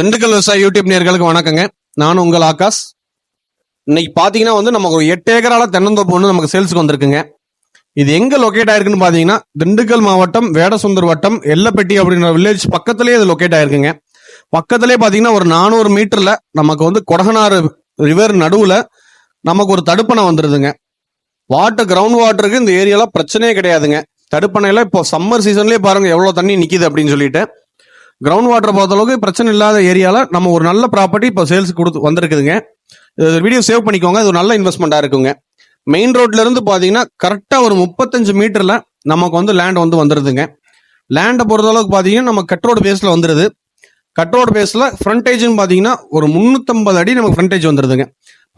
திண்டுக்கல் விவசாய யூடியூப் நேர்களுக்கு வணக்கங்க. நான் உங்கள் ஆகாஷ். இன்னைக்கு பார்த்தீங்கன்னா வந்து நமக்கு ஒரு எட்டு ஏக்கரால தென்னந்தோப்பு ஒன்று நமக்கு சேல்ஸுக்கு வந்திருக்குங்க. இது எங்க லொக்கேட் ஆயிருக்குன்னு பாத்தீங்கன்னா திண்டுக்கல் மாவட்டம் வேடசுந்தர் வட்டம் எல்லப்பட்டி அப்படின்ற வில்லேஜ் பக்கத்துலேயே இது லொக்கேட் ஆயிருக்குங்க. பக்கத்துலேயே பாத்தீங்கன்னா ஒரு நானூறு மீட்டர்ல நமக்கு வந்து கொடகனாறு ரிவர் நடுவுல நமக்கு ஒரு தடுப்பணை வந்துருதுங்க. வாட்டர் கிரவுண்ட் வாட்டருக்கு இந்த ஏரியால பிரச்சனையே கிடையாதுங்க. தடுப்பணையில இப்போ சம்மர் சீசன்லயே பாருங்க எவ்வளவு தண்ணி நிக்குது அப்படின்னு சொல்லிட்டு. கிரவுண்ட் வாட்டர் பொறுத்தளவுக்கு பிரச்சனை இல்லாத ஏரியால நம்ம ஒரு நல்ல ப்ராப்பர்ட்டி இப்போ சேல்ஸ் கொடுத்து வந்திருக்குதுங்க. வீடியோ சேவ் பண்ணிக்கோங்க. அது ஒரு நல்ல இன்வெஸ்ட்மெண்ட்டாக இருக்குங்க. மெயின் ரோட்ல இருந்து பார்த்தீங்கன்னா கரெக்டாக ஒரு முப்பத்தஞ்சு மீட்டர்ல நமக்கு வந்து லேண்ட் வந்து வந்துருதுங்க. லேண்டை பொறுத்தளவுக்கு பார்த்தீங்கன்னா நம்ம கட்ரோடு பேஸில் வந்துருது. கட்ரோடு பேஸில் ஃப்ரண்டேஜ்னு பார்த்தீங்கன்னா ஒரு முந்நூற்றம்பது அடி நமக்கு ஃப்ரண்டேஜ் வந்துருதுங்க.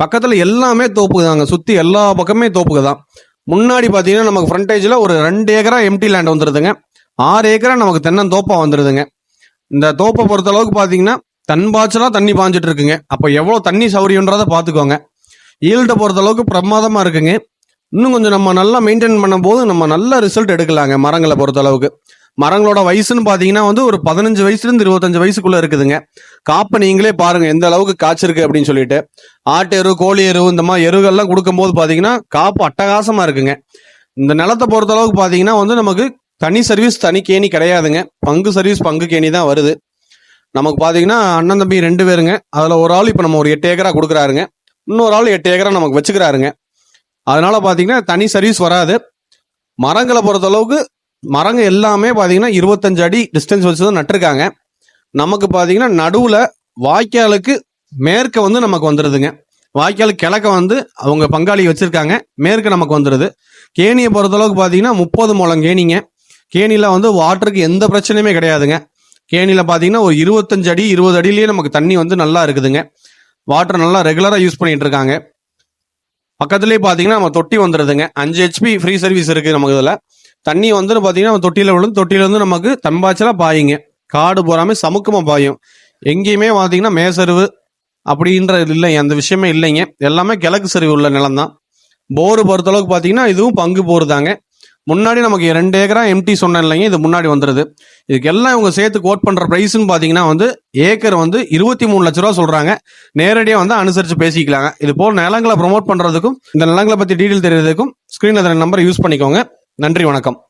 பக்கத்தில் எல்லாமே தோப்புக்கு தாங்க சுற்றி எல்லா பக்கமே தோப்புக்கு தான் முன்னாடி பார்த்தீங்கன்னா நமக்கு ஃப்ரண்டேஜில் ஒரு ரெண்டு ஏக்கரா எம்டி லேண்ட் வந்துருதுங்க. ஆறு ஏக்கரா நமக்கு தென்னந்தோப்பா வந்துருதுங்க. இந்த தோப்பை பொறுத்த அளவுக்கு பார்த்தீங்கன்னா தன் பாய்ச்சலாக தண்ணி பாஞ்சிட்டு இருக்குங்க. அப்போ எவ்வளோ தண்ணி சௌரியன்றதை பார்த்துக்கோங்க ஈல்டை பொறுத்த அளவுக்கு பிரமாதமாக இருக்குங்க. இன்னும் கொஞ்சம் நம்ம நல்லா மெயின்டைன் பண்ணும்போது நம்ம நல்ல ரிசல்ட் எடுக்கலாங்க மரங்களை பொறுத்த அளவுக்கு மரங்களோட வயசுன்னு பார்த்தீங்கன்னா வந்து ஒரு பதினஞ்சு வயசுலேருந்து இருபத்தஞ்சு வயசுக்குள்ளே இருக்குதுங்க. காப்பை நீங்களே பாருங்கள் எந்த அளவுக்கு காய்ச்சிருக்கு அப்படின்னு சொல்லிட்டு. ஆட்டு எரு கோழி எரு இந்த மாதிரி எருகள்லாம் கொடுக்கும்போது பார்த்தீங்கன்னா காப்பு அட்டகாசமாக இருக்குங்க. இந்த நிலத்தை பொறுத்த அளவுக்கு பார்த்தீங்கன்னா வந்து நமக்கு தனி சர்வீஸ் தனி கேணி கிடையாதுங்க. பங்கு சர்வீஸ் பங்கு கேணி தான் வருது. நமக்கு பார்த்தீங்கன்னா அண்ணன் தம்பி ரெண்டு பேருங்க. அதில் ஒரு ஆள் இப்போ நம்ம ஒரு எட்டு ஏக்கரா கொடுக்குறாருங்க. இன்னொரு ஆள் எட்டு ஏக்கரா நமக்கு வச்சுக்கிறாருங்க. அதனால பார்த்தீங்கன்னா தனி சர்வீஸ் வராது. மரங்களை பொறுத்த அளவுக்கு மரங்க எல்லாமே பார்த்தீங்கன்னா இருபத்தஞ்சு அடி டிஸ்டன்ஸ் வச்சு தான் நட்டிருக்காங்க. நமக்கு பார்த்தீங்கன்னா நடுவில் வாய்க்காலுக்கு மேற்க வந்து நமக்கு வந்துடுதுங்க வாய்க்கால் கிழக்க வந்து அவங்க பங்காளி வச்சுருக்காங்க. மேற்கு நமக்கு வந்துடுது கேணியை பொறுத்த அளவுக்கு முப்பது முழம் கேணிங்க. கேணியில் வந்து வாட்டருக்கு எந்த பிரச்சனையுமே கிடையாதுங்க. கேணியில் பார்த்தீங்கன்னா ஒரு இருபத்தஞ்சு அடி இருபது அடியிலேயே நமக்கு தண்ணி வந்து நல்லா இருக்குதுங்க. வாட்டர் நல்லா ரெகுலராக யூஸ் பண்ணிட்டு இருக்காங்க. பக்கத்துலேயே பார்த்தீங்கன்னா நம்ம தொட்டி வந்துடுதுங்க அஞ்சு ஹெச்பி ஃப்ரீ சர்வீஸ் இருக்குது நமக்கு இதில். தண்ணி வந்து பார்த்தீங்கன்னா நம்ம தொட்டியில் விழுந்து தொட்டியில் வந்து நமக்கு தம்பாச்சலாக பாயுங்க. காடு போகாமல் சமுக்கமாக பாயும். எங்கேயுமே பார்த்தீங்கன்னா மேசருவு அப்படின்ற இல்லைங்க. அந்த விஷயமே இல்லைங்க. எல்லாமே கிழக்கு சரிவு உள்ள நிலம் தான் போர் பொறுத்தளவுக்கு பார்த்தீங்கன்னா இதுவும் பங்கு போர் தாங்க முன்னாடி நமக்கு ரெண்டு ஏக்கரா எம்டி சொன்னேன் இல்லைங்க இது முன்னாடி வந்துருது. இதுக்கு எல்லாம் இவங்க சேர்த்து கோட் பண்ற பிரைஸ்னு பாத்தீங்கன்னா வந்து ஏக்கர் வந்து இருபத்தி மூணு லட்ச ரூபா சொல்றாங்க. நேரடியாக வந்து அனுசரிச்சு பேசிக்கலாங்க. இது போல் நிலங்களை ப்ரொமோட் பண்றதுக்கும் இந்த நிலங்களை பத்தி டீட்டெயில் தெரியறதுக்கும் ஸ்கிரீன்ல நம்பர் யூஸ் பண்ணிக்கோங்க. நன்றி வணக்கம்.